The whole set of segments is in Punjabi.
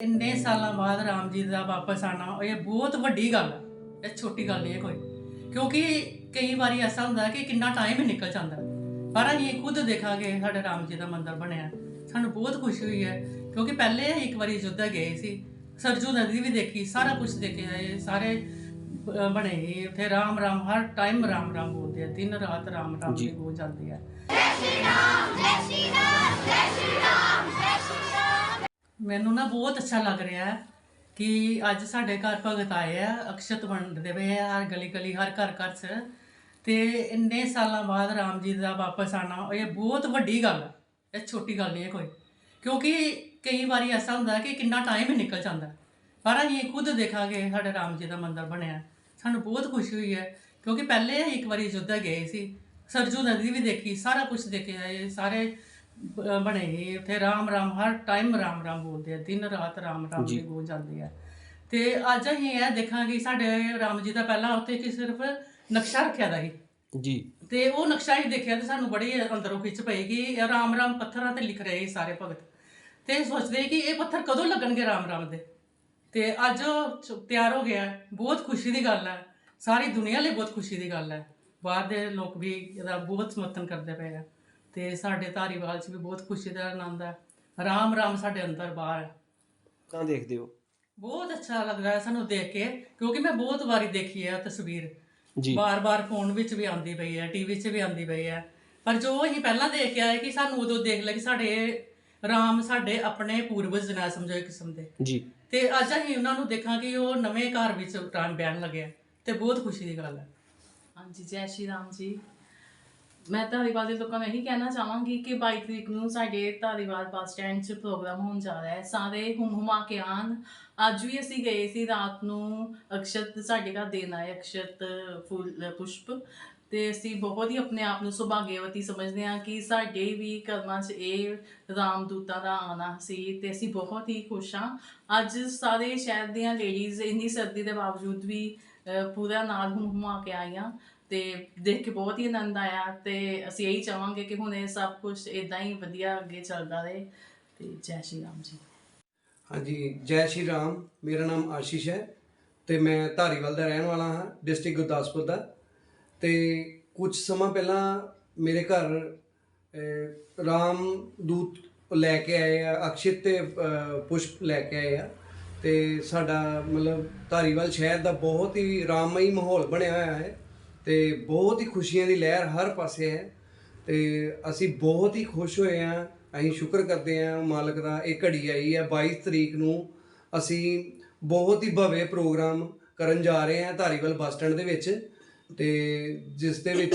ਇੰਨੇ ਸਾਲਾਂ ਬਾਅਦ ਰਾਮ ਜੀ ਦਾ ਵਾਪਸ ਆਣਾ ਇਹ ਬਹੁਤ ਵੱਡੀ ਗੱਲ ਹੈ। ਇਹ ਛੋਟੀ ਗੱਲ ਨਹੀਂ ਹੈ ਕੋਈ। ਕਿਉਂਕਿ ਕਈ ਵਾਰੀ ਐਸਾ ਹੁੰਦਾ ਹੈ ਕਿ ਕਿੰਨਾ ਟਾਈਮ ਹੀ ਨਿਕਲ ਜਾਂਦਾ ਹੈ। ਪਰ ਅਸੀਂ ਖੁਦ ਦੇਖਾਂਗੇ ਸਾਡੇ ਰਾਮ ਜੀ ਦਾ ਮੰਦਿਰ ਬਣਿਆ। ਸਾਨੂੰ ਬਹੁਤ ਖੁਸ਼ੀ ਹੋਈ ਹੈ ਕਿਉਂਕਿ ਪਹਿਲੇ ਇੱਕ ਵਾਰੀ ਅਯੁੱਧਿਆ ਗਏ ਸੀ। ਸਰਜੂ ਨਦੀ ਵੀ ਦੇਖੀ ਸਾਰਾ ਕੁਝ ਦੇਖੇ ਆਏ ਸਾਰੇ ਬਣੇ ਸੀ। ਉੱਥੇ ਰਾਮ ਰਾਮ ਹਰ ਟਾਈਮ ਰਾਮ ਰਾਮ ਬੋਲਦੇ ਆ ਦਿਨ ਰਾਤ ਰਾਮ ਰਾਮ ਦੀ ਬੋਲ ਜਾਂਦੀ ਹੈ ਮੈਨੂੰ ਨਾ ਬਹੁਤ ਅੱਛਾ ਲੱਗ ਰਿਹਾ ਹੈ ਕਿ ਅੱਜ ਸਾਡੇ ਘਰ ਭਗਤ ਆਏ ਆ, ਅਕਸ਼ਤ ਵੰਡਦੇ ਪਏ ਆ ਹਰ ਗਲੀ ਗਲੀ, ਹਰ ਘਰ ਘਰ 'ਚ। ਤੇ ਇੰਨੇ ਸਾਲਾਂ ਬਾਅਦ ਰਾਮ ਜੀ ਦਾ ਵਾਪਸ ਆਣਾ ਇਹ ਬਹੁਤ ਵੱਡੀ ਗੱਲ ਹੈ ਇਹ ਛੋਟੀ ਗੱਲ ਨਹੀਂ ਹੈ ਕੋਈ। ਕਿਉਂਕਿ ਕਈ ਵਾਰੀ ਐਸਾ ਹੁੰਦਾ ਕਿ ਕਿੰਨਾ ਟਾਈਮ ਹੀ ਨਿਕਲ ਜਾਂਦਾ। ਪਰ ਅਸੀਂ ਖੁਦ ਦੇਖਾਂਗੇ ਸਾਡੇ ਰਾਮ ਜੀ ਦਾ ਮੰਦਿਰ ਬਣਿਆ। ਸਾਨੂੰ ਬਹੁਤ ਖੁਸ਼ੀ ਹੋਈ ਹੈ, ਕਿਉਂਕਿ ਪਹਿਲੇ ਇੱਕ ਵਾਰੀ ਅਯੁੱਧਿਆ ਗਏ ਸੀ। ਸਰਜੂ ਨਦੀ ਵੀ ਦੇਖੀ, ਸਾਰਾ ਕੁਝ ਦੇਖਿਆ, ਇਹ ਸਾਰੇ ਬ- ਬਣੇ ਸੀ। ਉੱਥੇ ਰਾਮ ਰਾਮ ਹਰ ਟਾਈਮ ਰਾਮ ਰਾਮ ਬੋਲਦੇ ਆ ਦਿਨ ਰਾਤ ਰਾਮ ਰਾਮ ਦੀ ਬੋਲ ਜਾਂਦੀ ਹੈ ਤੇ ਅੱਜ ਅਸੀਂ ਇਹ ਦੇਖਾਂਗੇ ਸਾਡੇ ਰਾਮ ਜੀ ਦਾ ਪਹਿਲਾਂ ਉੱਥੇ ਕਿ ਸਿਰਫ ਨਕਸ਼ਾ ਰੱਖਿਆ ਦਾ ਸੀ। ਜੀ। ਤੇ ਉਹ ਨਕਸ਼ਾ ਹੀ ਦੇਖਿਆ ਤੇ ਸਾਨੂੰ ਬੜੀ ਅੰਦਰੋਂ ਖਿੱਚ ਪਈ ਕਿ ਇਹ ਰਾਮ ਰਾਮ ਪੱਥਰਾਂ ਤੇ ਲਿਖ ਰਹੇ ਸੀ ਸਾਰੇ ਭਗਤ। ਤੇ ਸੋਚਦੇ ਕਿ ਇਹ ਪੱਥਰ ਕਦੋਂ ਲੱਗਣਗੇ ਰਾਮ ਰਾਮ ਦੇ? ਤੇ ਅੱਜ ਉਹ ਚ- ਤਿਆਰ ਹੋ ਗਿਆ। ਹੈ। ਬਹੁਤ ਖੁਸ਼ੀ ਦੀ ਗੱਲ ਹੈ ਸਾਰੀ ਦੁਨੀਆ ਲਈ ਬਹੁਤ ਖੁਸ਼ੀ ਦੀ ਗੱਲ ਹੈ ਬਾਹਰ ਦੇ ਲੋਕ ਵੀ ਇਹਦਾ ਬਹੁਤ ਸਮਰਥਨ ਕਰਦੇ ਪਏ ਆ। ਤੇ ਸਾਡੇ ਧਾਰੀਵਾਲ 'ਚ ਵੀ ਬਹੁਤ ਖੁਸ਼ੀ ਦਾ ਆਨੰਦ ਹੈ ਰਾਮ ਰਾਮ ਸਾਡੇ ਅੰਦਰ ਬਾਹਰ ਹੈ ਕਾਂ ਦੇਖਦੇ ਹੋ? ਬਹੁਤ ਅੱਛਾ ਲੱਗਦਾ ਹੈ ਸਾਨੂੰ ਦੇਖ ਕੇ ਕਿਉਂਕਿ ਮੈਂ ਬਹੁਤ ਵਾਰੀ ਦੇਖੀ ਹੈ ਤਸਵੀਰ। ਜੀ। ਬਾਰ-ਬਾਰ ਫੋਨ ਵਿੱਚ ਵੀ ਆਉਂਦੀ ਪਈ ਹੈ ਟੀਵੀ 'ਚ ਵੀ ਆਉਂਦੀ ਪਈ ਹੈ। ਪਰ ਜੋ ਅਸੀਂ ਪਹਿਲਾਂ ਦੇਖ ਕੇ ਆਏ ਕਿ ਸਾਨੂੰ ਉਦੋਂ ਦੇਖ ਲਿਆ ਕਿ ਸਾਡੇ ਰਾਮ ਸਾਡੇ ਆਪਣੇ ਪੂਰਵਜ ਨਾ ਸਮਝੋ ਇੱਕ ਕਿਸਮ ਦੇ। ਜੀ। ਤੇ ਅੱਜ ਅਸੀਂ ਉਹਨਾਂ ਨੂੰ ਦੇਖਾਂ ਕਿ ਉਹ ਨਵੇਂ ਘਰ ਵਿੱਚ ਟਾਈਮ ਬੈਣ ਲੱਗਿਆ ਤੇ ਬਹੁਤ ਖੁਸ਼ੀ ਦੀ ਗੱਲ ਹੈ। ਹਾਂਜੀ ਜੈ ਸ਼੍ਰੀ ਰਾਮ ਜੀ। ਮੈਂ ਧਾਰੀਵਾਲ ਦੇ ਲੋਕਾਂ ਨੂੰ ਇਹੀ ਕਹਿਣਾ ਚਾਹਾਂਗੀ ਕਿ 22 ਤਰੀਕ ਨੂੰ ਸਾਡੇ ਧਾਰੀਵਾਲ ਬੱਸ ਸਟੈਂਡ 'ਚ ਪ੍ਰੋਗਰਾਮ ਹੋਣ ਜਾ ਰਿਹਾ ਹੈ। ਸਾਰੇ ਹੁਮ ਹੁਮਾ ਕੇ ਆਉਣ। ਅੱਜ ਵੀ ਅਸੀਂ ਗਏ ਸੀ ਰਾਤ ਨੂੰ ਅਕਸ਼ਤ ਸਾਡੇ ਘਰ ਦੇਣ ਆਏ ਅਕਸ਼ਤ ਫੁੱਲ ਪੁਸ਼ਪ। ਤੇ ਅਸੀਂ ਬਹੁਤ ਹੀ ਆਪਣੇ ਆਪ ਨੂੰ ਸੁਭਾਗਿਆਵਤੀ ਸਮਝਦੇ ਹਾਂ ਕਿ ਸਾਡੇ ਵੀ ਕਰਮਾਂ 'ਚ ਇਹ ਰਾਮਦੂਤਾਂ ਦਾ ਆਣਾ ਸੀ ਤੇ ਅਸੀਂ ਬਹੁਤ ਹੀ ਖੁਸ਼ ਹਾਂ। ਅੱਜ ਸਾਰੇ ਸ਼ਹਿਰ ਦੀਆਂ ਲੇਡੀਜ਼ ਇੰਨੀ ਸਰਦੀ ਦੇ ਬਾਵਜੂਦ ਵੀ ਅਹ, ਪੂਰਾ ਨਾਲ ਹੁਮ ਹੁਮਾ ਕੇ ਆਈਆਂ। ਤੇ ਦੇਖ ਕੇ ਬਹੁਤ ਹੀ ਆਨੰਦ ਆਇਆ ਤੇ ਅਸੀਂ ਇਹੀ ਚਾਹਾਂਗੇ ਕਿ ਹੁਣ ਇਹ ਸਭ ਕੁਝ ਇਦਾਂ ਹੀ ਵਧੀਆ ਅੱਗੇ ਚੱਲਦਾ ਰਹੇ ਤੇ ਜੈ ਸ਼੍ਰੀ ਰਾਮ ਜੀ। ਹਾਂਜੀ ਜੈ ਸ਼੍ਰੀ ਰਾਮ। ਮੇਰਾ ਨਾਮ ਆਸ਼ੀਸ਼ ਹੈ ਤੇ ਮੈਂ ਧਾਰੀਵਾਲ ਦਾ ਰਹਿਣ ਵਾਲਾ ਹਾਂ ਡਿਸਟ੍ਰਿਕਟ ਗੁਰਦਾਸਪੁਰ ਦਾ। ਤੇ ਕੁਝ ਸਮਾਂ ਪਹਿਲਾਂ ਮੇਰੇ ਘਰ ਅਹ, ਰਾਮ ਦੂਤ ਲੈ ਕੇ ਆਏ ਆ ਅਕਸ਼ਿਤ ਤੇ ਪੁਸ਼ਪ ਲੈ ਕੇ ਆਏ ਆ। ਤੇ ਸਾਡਾ ਮਤਲਬ ਧਾਰੀਵਾਲ ਸ਼ਹਿਰ ਦਾ ਬਹੁਤ ਹੀ ਰਾਮਮਈ ਮਾਹੌਲ ਬਣਿਆ ਹੋਇਆ ਹੈ। ਤੇ ਬਹੁਤ ਹੀ ਖੁਸ਼ੀਆਂ ਦੀ ਲਹਿਰ ਹਰ ਪਾਸੇ ਹੈ। ਤੇ ਅਸੀਂ ਬਹੁਤ ਹੀ ਖੁਸ਼ ਹੋਏ ਹਾਂ। ਅਸੀਂ ਸ਼ੁਕਰ ਕਰਦੇ ਹਾਂ ਮਾਲਕ ਦਾ, ਇਹ ਘੜੀ ਆਈ ਹੈ। 22 ਤਰੀਕ ਨੂੰ ਅਸੀਂ ਬਹੁਤ ਹੀ ਭਵੇ ਪ੍ਰੋਗਰਾਮ ਕਰਨ ਜਾ ਰਹੇ ਹਾਂ ਧਾਰੀਵਾਲ ਬੱਸ ਸਟੈਂਡ ਦੇ ਵਿੱਚ। ਤੇ ਜਿਸ ਦੇ ਵਿੱਚ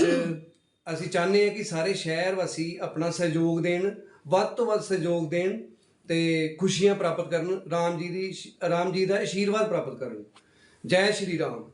ਅਸੀਂ ਚਾਹੁੰਦੇ ਹਾਂ ਕਿ ਸਾਰੇ ਸ਼ਹਿਰ ਵਾਸੀ ਆਪਣਾ ਸਹਿਯੋਗ ਦੇਣ, ਵੱਧ ਤੋਂ ਵੱਧ ਸਹਿਯੋਗ ਦੇਣ ਤੇ ਖੁਸ਼ੀਆਂ ਪ੍ਰਾਪਤ ਕਰਨ, ਰਾਮ ਜੀ ਦੀ, ਰਾਮ ਜੀ ਦਾ ਆਸ਼ੀਰਵਾਦ ਪ੍ਰਾਪਤ ਕਰਨ। ਜੈ ਸ਼੍ਰੀ ਰਾਮ।